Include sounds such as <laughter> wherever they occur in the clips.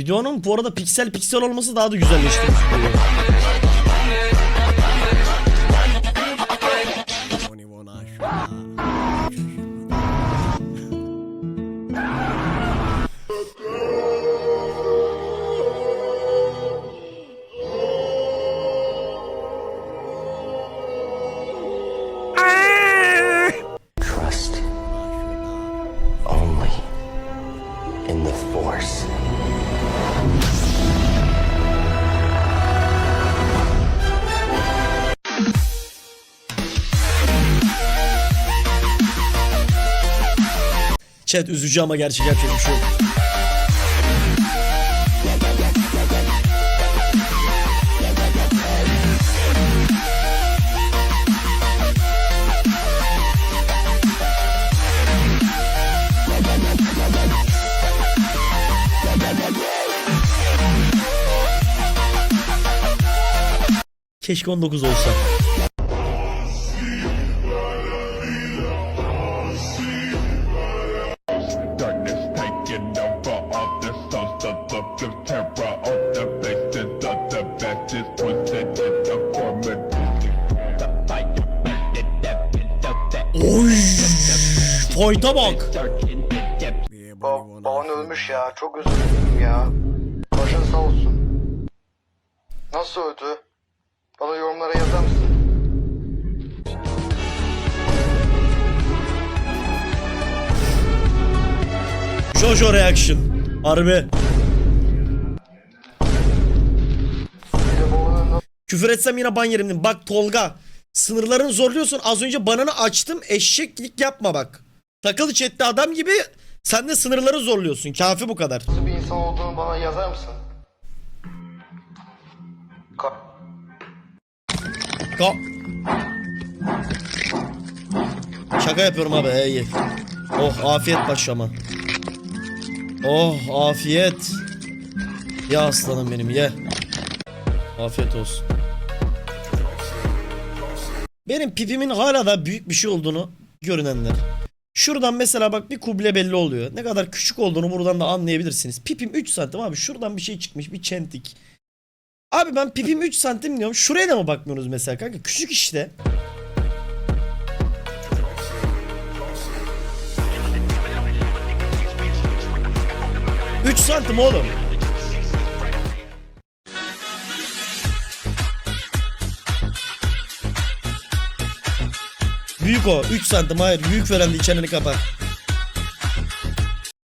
Videonun bu arada piksel piksel olması daha da güzelleştirmiş. Chat üzücü ama gerçek yapacak bir şey. Keşke 19 olsa. Fayda bak. Ba baban ölmüş ya. Çok üzüldüm ya. Başın sağ olsun. Nasıl öldü? Bana yorumlara yazar mısın? Jojo reaction. Harbi. Küfür etsem yine ban yerim. Bak Tolga. Sınırlarını zorluyorsun. Az önce bananı açtım. Eşeklik yapma bak. Takıl chatte adam gibi sen de sınırları zorluyorsun. Kafi bu kadar. bir insan olduğunu bana yazar mısın? Ka Ka Şaka yapıyorum abi. iyi. Oh afiyet başlama. Oh afiyet. Ya aslanım benim ye. Afiyet olsun. Benim pipimin hala da büyük bir şey olduğunu görünenler. Şuradan mesela bak bir kuble belli oluyor. Ne kadar küçük olduğunu buradan da anlayabilirsiniz. Pipim 3 santim abi. Şuradan bir şey çıkmış. Bir çentik. Abi ben pipim 3 santim diyorum. Şuraya da mı bakmıyorsunuz mesela kanka? Küçük işte. Üç santim oğlum. Büyük o. 3 santim hayır. Büyük veren de çeneni kapa.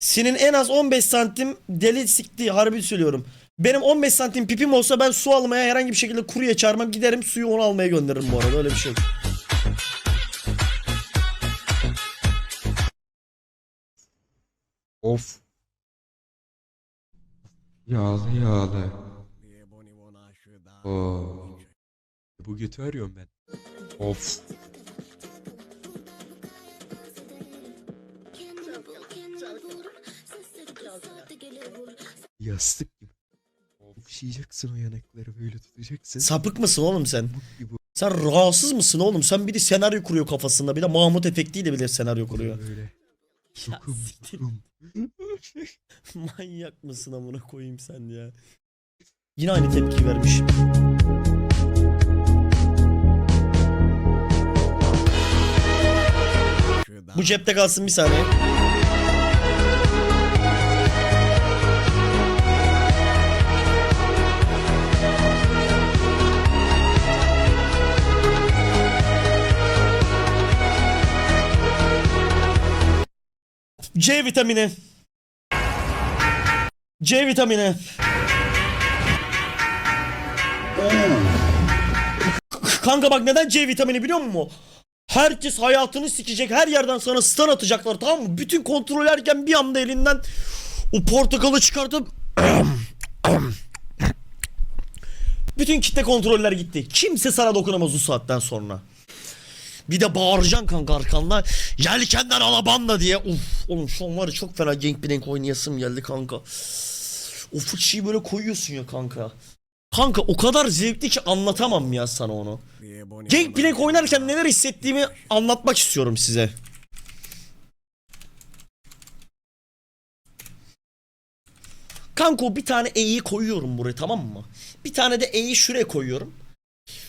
Senin en az 15 santim deli siktiği harbi söylüyorum. Benim 15 santim pipim olsa ben su almaya herhangi bir şekilde kuruya çağırmam giderim suyu onu almaya gönderirim bu arada öyle bir şey. Of. Yağlı yağlı. Oo. Bu götü arıyorum ben. Of. Yastık gibi. Okşayacaksın o yanakları böyle tutacaksın. Sapık mısın oğlum sen? Gibi Sen rahatsız mısın oğlum? Sen bir de senaryo kuruyor kafasında. Bir de Mahmut efektiyle bile senaryo kuruyor. böyle. Sokum siktir. sokum. <laughs> Manyak mısın amına koyayım sen ya. Yine aynı tepki vermiş. Bu cepte kalsın bir saniye. C vitamini. C vitamini. Kanka bak neden C vitamini biliyor musun? Herkes hayatını sikecek. Her yerden sana stun atacaklar tamam mı? Bütün kontrol erken bir anda elinden o portakalı çıkartıp <clears throat> bütün kitle kontroller gitti. Kimse sana dokunamaz o saatten sonra. Bir de bağıracaksın kanka arkanda. Yelkenden alabanla diye. Uf oğlum şu an var ya çok fena Gangplank oynayasım geldi kanka. O fıçıyı böyle koyuyorsun ya kanka. Kanka o kadar zevkli ki anlatamam ya sana onu. Gangplank oynarken neler hissettiğimi anlatmak istiyorum size. Kanka bir tane E'yi koyuyorum buraya tamam mı? Bir tane de E'yi şuraya koyuyorum.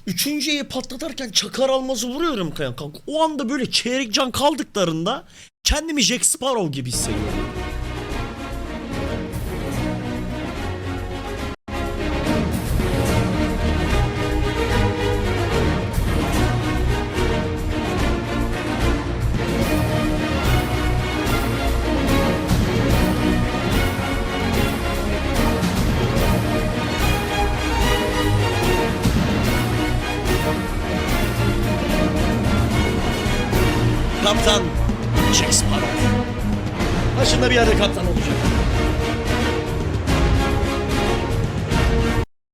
Üçüncü E'yi patlatarken çakar almazı vuruyorum kanka. O anda böyle çeyrek can kaldıklarında kendimi Jack Sparrow gibi hissediyorum. Kaptan Jack Sparrow. Başında bir yerde kaptan olacak.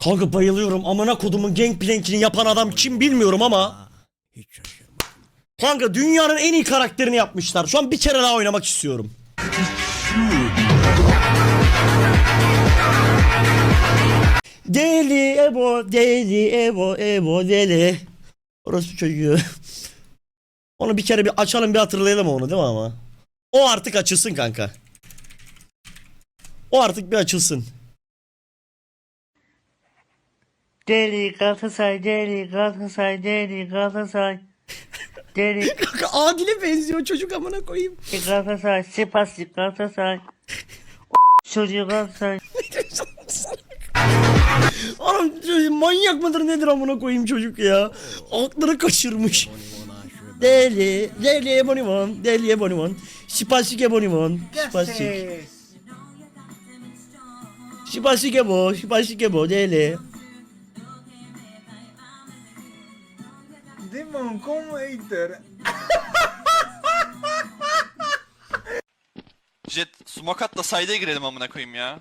Kanka bayılıyorum. Amına kodumun Gangplank'ini yapan adam kim bilmiyorum ama. Kanka dünyanın en iyi karakterini yapmışlar. Şu an bir kere daha oynamak istiyorum. Deli Ebo, deli Ebo, Ebo deli. Orası çocuğu. Onu bir kere bir açalım bir hatırlayalım onu değil mi ama? O artık açılsın kanka. O artık bir açılsın. Deli Galatasaray, deli Galatasaray, deli Galatasaray. Deli <laughs> Kanka Adil'e benziyor çocuk amına koyayım. Galatasaray, Sipaslı Galatasaray. Çocuğu Galatasaray. <laughs> Oğlum manyak mıdır nedir amına koyayım çocuk ya. Aklını kaçırmış. Deli, deli ebonimon, deli ebonimon. Sipasik ebonimon, sipasik. Sipasik ebo, sipasik ebo, deli. Demon como hater. Jet smoke atla side'e girelim amına koyayım ya.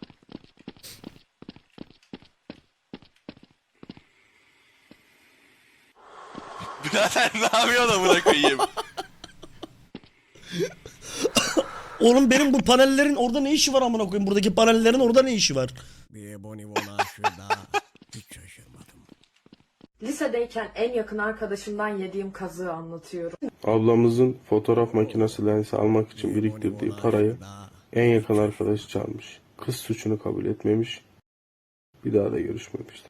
Birader ne yapıyorsun amına koyayım? Oğlum benim bu panellerin orada ne işi var amına koyayım? Buradaki panellerin orada ne işi var? Lisedeyken en yakın arkadaşımdan yediğim kazığı anlatıyorum. Ablamızın fotoğraf makinesi lensi almak için biriktirdiği parayı en yakın arkadaşı çalmış. Kız suçunu kabul etmemiş. Bir daha da görüşmemişler.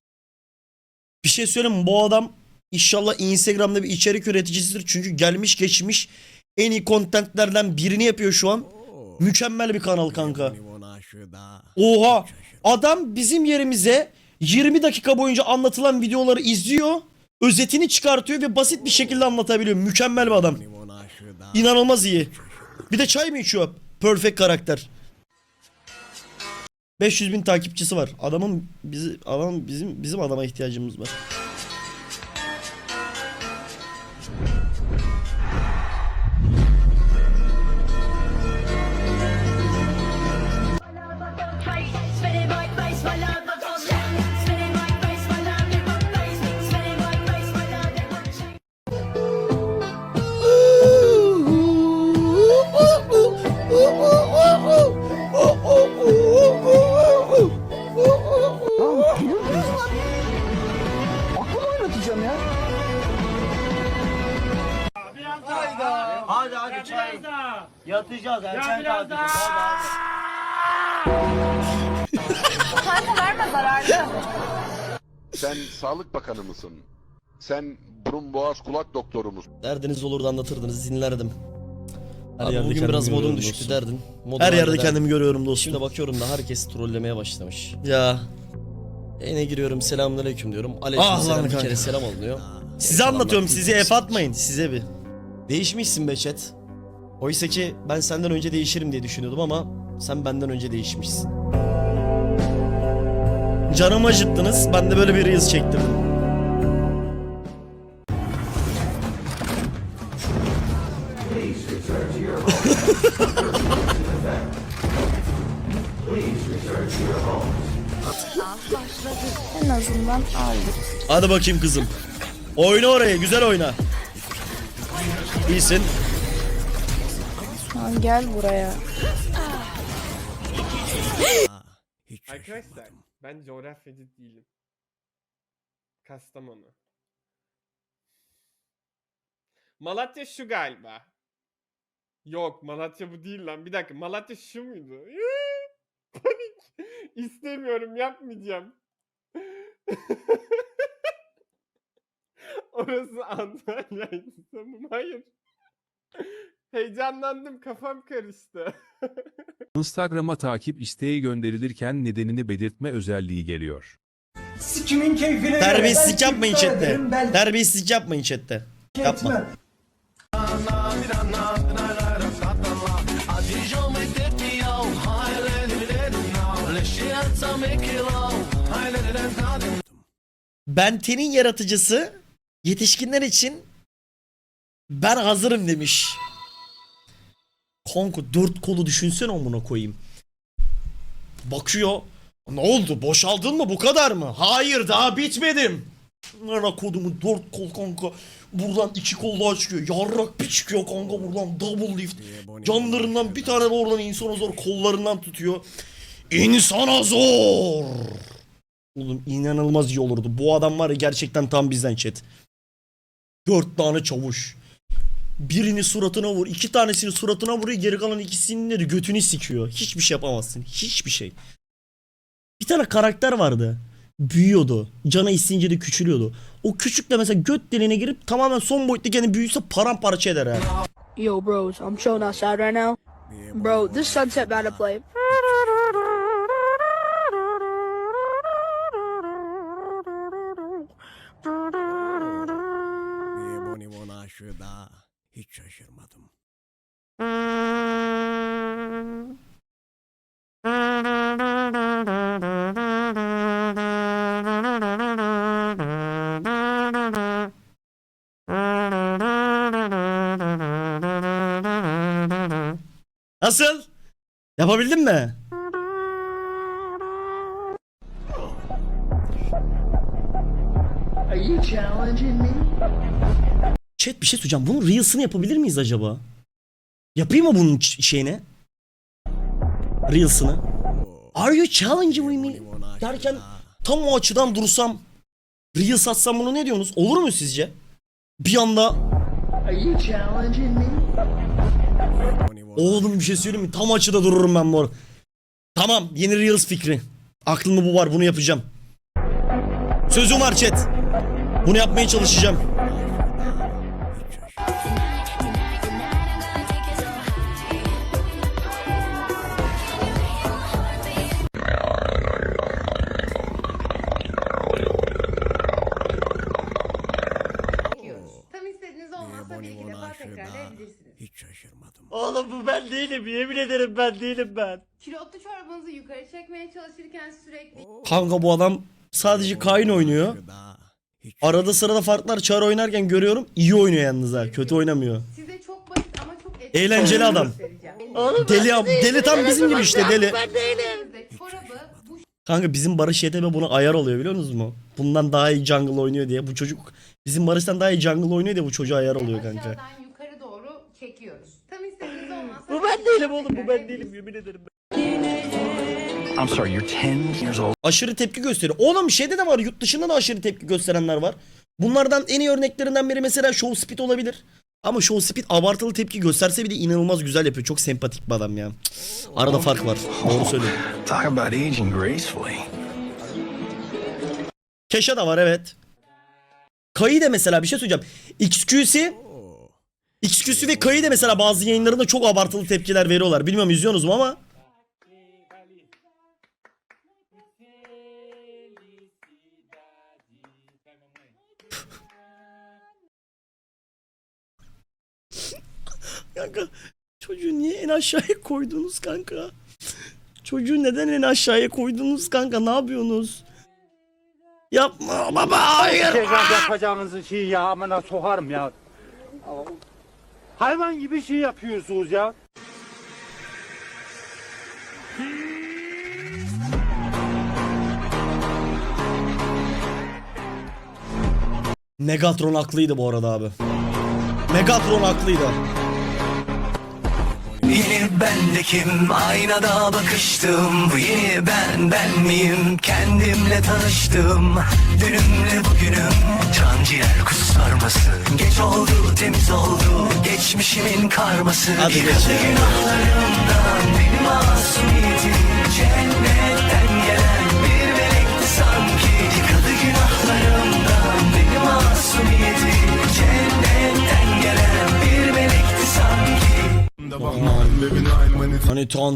Bir şey söyleyeyim mi? Bu adam inşallah Instagram'da bir içerik üreticisidir. Çünkü gelmiş geçmiş en iyi kontentlerden birini yapıyor şu an. Mükemmel bir kanal kanka. Oha! Adam bizim yerimize 20 dakika boyunca anlatılan videoları izliyor. Özetini çıkartıyor ve basit bir şekilde anlatabiliyor. Mükemmel bir adam. İnanılmaz iyi. Bir de çay mı içiyor? Perfect karakter. 500 bin takipçisi var. Adamın bizi adam bizim bizim adama ihtiyacımız var. Bakanı mısın? Sen burun boğaz kulak doktoru musun? Derdiniz olurdu anlatırdınız dinlerdim. Her Abi yerde bugün kendimi biraz modum görüyorum düştü dostum. derdin. Modum Her yerde kendimi görüyorum dostum. Şimdi bakıyorum da herkes trollemeye başlamış. Ya Yine giriyorum selamünaleyküm diyorum. Aleyküm Ah lan selam bir kanka. kere selam alınıyor. size Selamlar anlatıyorum full size text. F atmayın size bir. Değişmişsin be chat. Oysa ki ben senden önce değişirim diye düşünüyordum ama sen benden önce değişmişsin. Canımı acıttınız ben de böyle bir reels çektirdim. <laughs> En azından aldık. Hadi bakayım kızım. Oyna oraya güzel oyna. İyisin. Gel buraya. Arkadaşlar ben coğrafyacı değilim. Kastamonu. Malatya şu galiba. Yok Malatya bu değil lan. Bir dakika Malatya şu muydu? <laughs> Panik. İstemiyorum yapmayacağım. <laughs> Orası Antalya'ydı tamam hayır. Heyecanlandım kafam karıştı. <laughs> Instagram'a takip isteği gönderilirken nedenini belirtme özelliği geliyor. Sikimin keyfine Terbiyesizlik yapmayın chatte. Terbiyesizlik yapmayın chatte. Yapma. Benten'in yaratıcısı yetişkinler için ben hazırım demiş. Kanka dört kolu düşünsene amına koyayım. Bakıyor. Ne oldu? Boşaldın mı? Bu kadar mı? Hayır daha bitmedim. Ana kodumu dört kol kanka. Buradan iki kol daha çıkıyor. Yarrak bir çıkıyor kanka buradan double lift. Canlarından bir tane de oradan insana zor kollarından tutuyor. İnsana zor. Oğlum inanılmaz iyi olurdu. Bu adam var ya gerçekten tam bizden chat. Dört tane çavuş. Birini suratına vur. iki tanesini suratına vuruyor. Geri kalan ikisinin de götünü sikiyor. Hiçbir şey yapamazsın. Hiçbir şey. Bir tane karakter vardı. Büyüyordu. Cana isince de küçülüyordu. O küçükle mesela göt deliğine girip tamamen son boyutlu kendi büyüse paramparça eder ha. Yo, bros, I'm chilling outside right now. Bro, this sunset about to play. Nasıl? Yapabildin mi? Chat bir şey söyleyeceğim. Bunun Reels'ını yapabilir miyiz acaba? Yapayım mı bunun şeyine? Reels'ını. Are you challenging me? Derken tam o açıdan dursam Reels atsam bunu ne diyorsunuz? Olur mu sizce? Bir anda Oğlum bir şey söyleyeyim mi? Tam açıda dururum ben bu arada. Tamam yeni Reels fikri. Aklımda bu var bunu yapacağım. Sözüm var chat. Bunu yapmaya çalışacağım. Oğlum bu ben değilim. Yemin ederim ben değilim ben. Kilotlu çorbanızı yukarı çekmeye çalışırken sürekli Kanka bu adam sadece Kayn oynuyor. Arada sırada farklar çar oynarken görüyorum. İyi oynuyor yalnız ha. Kötü oynamıyor. size çok basit ama çok etkili Eğlenceli adam. göstereceğim. Deli, deli tam bizim gibi işte deli. Elinizde çorabı bu Kanka bizim Barış YTB buna ayar oluyor biliyor musunuz mu? Bundan daha iyi jungle oynuyor diye. Bu çocuk bizim Barış'tan daha iyi jungle oynuyor diye bu çocuğa ayar oluyor kanka. aşağıdan yukarı doğru çekiyoruz. Tam istediğiniz olmazsa Bu ben değilim oğlum bu ben değilim yemin ederim. I'm sorry, you're 10 years old. Aşırı tepki gösteriyor. Oğlum şeyde de var yurt dışında da aşırı tepki gösterenler var. Bunlardan en iyi örneklerinden biri mesela Show Speed olabilir. Ama Show Speed abartılı tepki gösterse bile inanılmaz güzel yapıyor. Çok sempatik bir adam ya. Arada fark var. Doğru söylüyorum. Talk about aging gracefully. Keşa da var evet. Kayı da mesela bir şey söyleyeceğim. XQ'si XQ'si ve Kayı da mesela bazı yayınlarında çok abartılı tepkiler veriyorlar. Bilmiyorum izliyorsunuz mu ama. <laughs> kanka çocuğu niye en aşağıya koydunuz kanka? Çocuğu neden en aşağıya koydunuz kanka? Ne yapıyorsunuz? Yapma baba hayır. şey ya amına sokarım ya. Hayvan gibi şey yapıyorsunuz ya. Megatron haklıydı bu arada abi. Megatron haklıydı. Yeni bendekim aynada bakıştım. Bu yeni ben ben miyim? Kendimle tanıştım. Dünümle bugünüm. Can ciğer kuzu Geç oldu temiz oldu. Geçmişimin karması. Adı Yıkadı günahlarımdan benim masumiyetim Cennetten gelen bir melekti sanki. Yıkadı günahlarımdan benim masumiyetim On est 30.